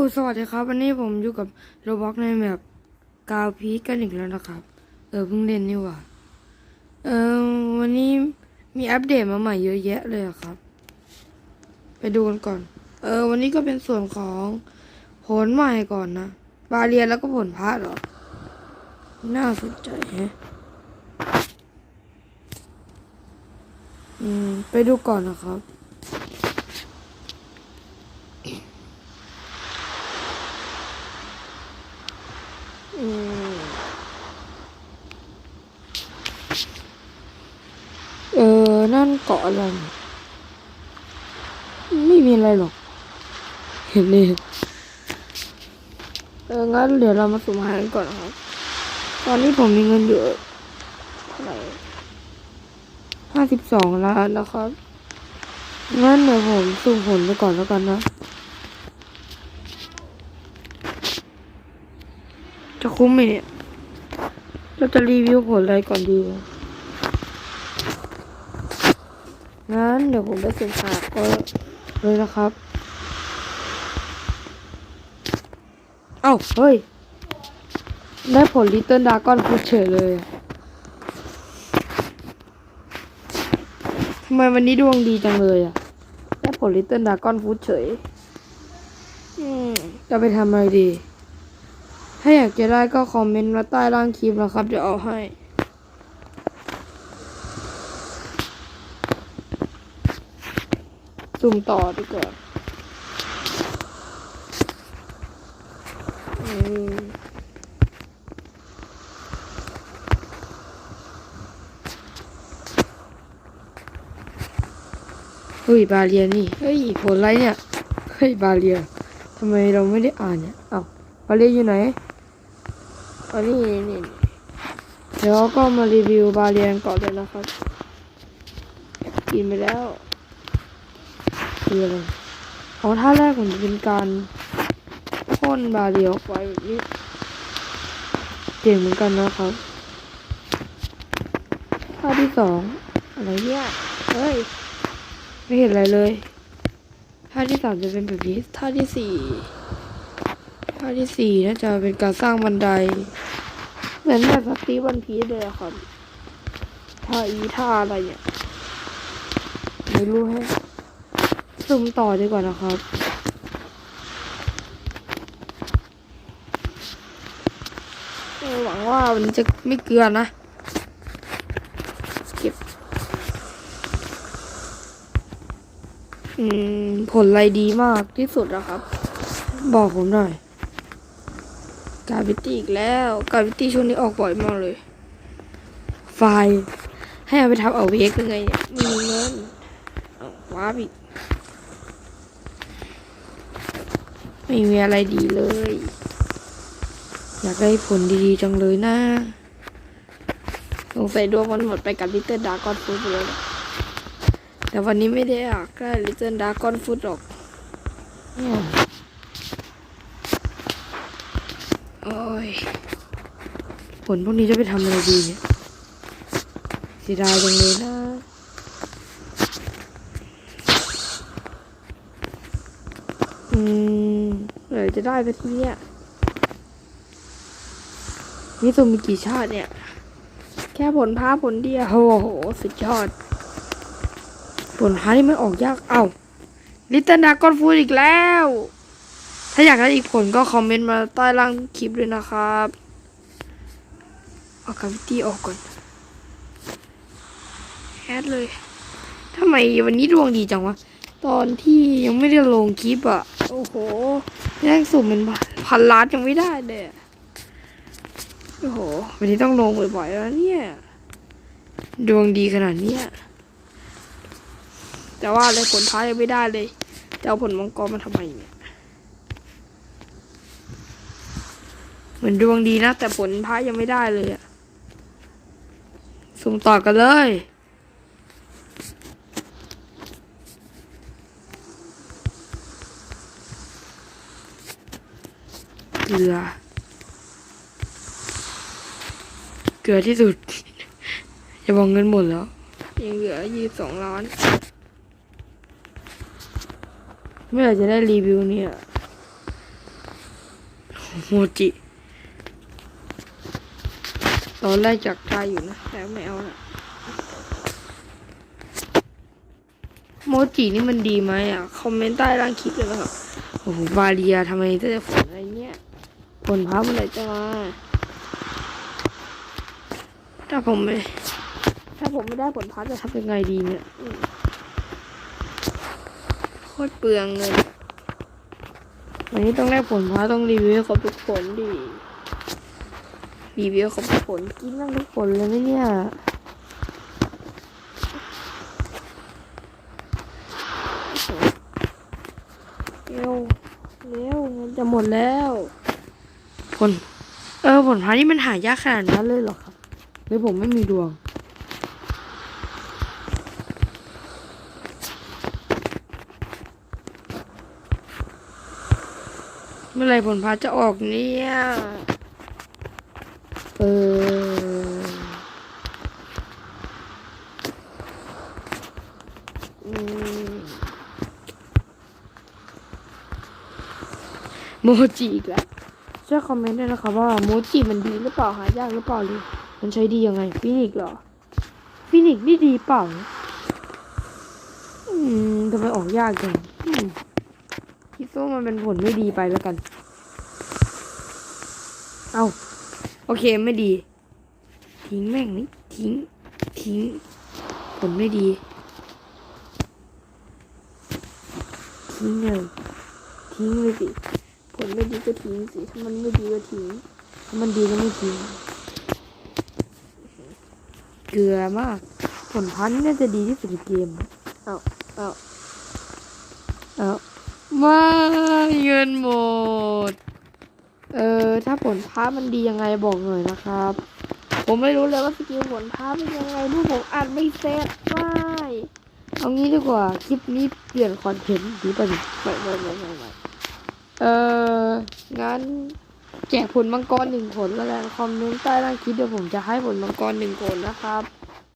สวัสดีครับ วันนี้ผมอยู่กับโรบ็อกในแบบกาวพีกันอีกแล้วนะครับ เออเพิ่งเล่นนี่หว่าเออวันนี้มีอัปเดตมาใหม่เยอะแยะเลยอะครับ ไปดูกันก่อน เออ วันนี้ก็เป็นส่วนของผลใหม่ก่อนนะ บาเรียนแล้วก็ผลพาดเหรอ น่าสนใจแฮะอืม ไปดูก่อนนะครับ อืมเออ นั่นเกาะอะไรเนี่ยไม่มีอะไรหรอก เห็นเลยเอองั้นเดี๋ยวเรามาสุ่มหากันก่อนนะครับ ตอนนี้ผมมีเงินอยู่เท่าไหร่ห้าสิบสองล้านนะครับ งั้นเดี๋ยวผมสุ่มผลไปก่อนแล้วกันนะ จะคุ้มไหมเนี่ย เราจะรีวิวผลอะไรก่อนดีวะ งั้นเดี๋ยวผมไปสุ่มหาก็เลยนะครับ เอ้า เฮ้ย ได้ผลลิตเติ้ลดากอนพูดเฉยเลยอะทำไมวันนี้ดวงดีจังเลยอะ ได้ผลลิตเติ้ลดากอนฟูดเฉยอืมจะไปทำอะไรดี ถ้าอยากจะได้ก็คอมเมนต์มาใต้ล่างคลิปนะครับเดี๋ยวเอาให้ สุ่มต่อดีกว่าอืมเฮ้ย บาเรียนี่ เฮ้ย ผลอะไรเนี่ย เฮ้ย บาเรียทำไมเราไม่ได้อ่านเนี่ย เอ้าบาเรียอยู่ไหนอันนี้นี่นี่เดี๋ยวก็มารีวิวบาเรียนก่อนเลยนะครับ กินไปแล้ว คืออะไรอ๋อท่าแรกมจะเป็นการพ่นบาเรียออกไปแบบนี้เก่งเหมือนกันนะครับท่าที่สองอะไรเนี่ยเฮ้ย ไม่เห็นอะไรเลยท่าที่สามจะเป็นแบบนี้ท่าที่สี่ท่าที่สี่น่าจะเป็นการสร้างบันได เหมือนแบบสตีวันพีเลยอะครับท่าอีท่าอะไรเนี่ยไม่รู้ให้ ซุ่มต่อดีกว่านะครับ หวังว่าวันนี้จะไม่เกลือนะ เก็บ อืม ผลอะไรดีมากที่สุดนะครับ บอกผมหน่อยกาวิตี้อีกแล้ว กาวิตี้ช่วงนี้ออกบ่อยมากเลย ไฟ ให้เอาไปทำเอาเวกยังไงเนี่ยมีเงินว้าบอีก ไม่มีอะไรดีเลย อยากได้ผลดีๆจังเลยนะสงสัยดวงมันหมดไปกับลิตเติ้ลดากอนฟูดไปแล้วแต่วันนี้ไม่ได้อยากได้ลิตเติ้ลดากอนฟูดหรอกโอ้ยผลพวกนี้จะไปทำอะไรดีเนี่ยเสียดายจังเลยนะอืม เดี๋ยวจะได้ไปทีเนี่ยนี่ตัวมีกี่ชาติเนี่ย แค่ผลพ้าผลเดียว โอ้โห สุดยอด ผลพ้านี่มันออกยาก เอ้า ลิตเติ้ลดากอนฟูดอีกแล้ว ถ้าอยากได้อีกผลก็คอมเมนต์มาใต้ล่างคลิปด้วยนะครับเอากาวิตี้ออกก่อนแอดเลยทำไมวันนี้ดวงดีจังวะ ตอนที่ยังไม่ได้ลงคลิปอะ โอ้โห แย่งสุ่มเป็นพันล้านยังไม่ได้เลยอโอ้โห วันนี้ต้องลงบ่อยๆแล้วเนี่ย ดวงดีขนาดเนี้ยแต่ว่าเลยผลท้ายยังไม่ได้เลยจะเอาผลมังกรมาทำไมเนี่ยเหมือนดวงดีนะ แต่ผลพายยังไม่ได้เลยอะสุ่มต่อกันเลย กลือ เกลือที่สุด อย่าบอกเงินหมดแล้ว ยังเหลือยี่สิบสองล้าน เมื่อไหร่จะได้รีวิวเนี่ยโมจิ ตอนแรกจากทายอยู่นะ แต่ไม่เอาละโมจินี่มันดีไหมอะ คอมเมนต์ใต้ล่างคลิปเลยนะครับโอ้โหบาเรียทำไมจะฝนอะไรเนี่ย ฝนพับอะไรจะมาถ้าผมไม่ถ้าผมไม่ได้ผลพัดจะทำยังไงดีเนี่ยอืมโคตรเปลืองเลยวันนี้ต้องได้ผลพัดต้องรีวิวให้ครบทุกผลดิรีวิวให้ครบทุกผลกินนั่งทุกผลเลยไหมเนี่ยเร็วเร็วเงินจะหมดแล้ว ผลเออผลพัดนี่มันหายากขนาดนั้นเลยเหรอครับ หรือผมไม่มีดวง เมื่อไรผลพาจะออกเนี่ย เอออืมโมจิอีกแล้ว ช่วยคอมเมนต์ด้วยนะคะว่าโมจิมันดีหรือเปล่าหายากหรือเปล่าหรือมันใช้ดียังไงฟินิกเหรอฟินิกนี่ดีเปล่าอืมทำไมออกยากจังคิดว่ามันเป็นผลไม่ดีไปแล้วกัน เอาโอเคไม่ดี ทิ้งแม่งนี่ทิ้ง ทิ้ง ผลไม่ดีทิ้งเลยทิ้งเลยสิ ลไม่ดีก็ทิ้งสิถ้ามันไม่ดีก็ทิ้งถ้ามันดีก็ไม่ทิ้งเกลือมาก ผลพันธุ์น่าจะดีที่สุดในเกมเอาเอาเอาไม่เงินหมด เออ ถ้าผลพามันดียังไงบอกหน่อยนะครับ ผมไม่รู้เลยว่าสกิลผลพาเป็นยังไงลูกผมอ่านไม่เสร็จไม่เอางี้ดีกว่า คลิปนี้เปลี่ยนคอนเทนต์ดีป่ะดิไม่ไม่ไม่ไม่ไม่ เอองั้นแจกผลมังกรหนึ่งผลแล้วกันคอมเมนต์ใต้ล่างคลิปเดี๋ยวผมจะให้ผลมังกรหนึ่งผลนะครับ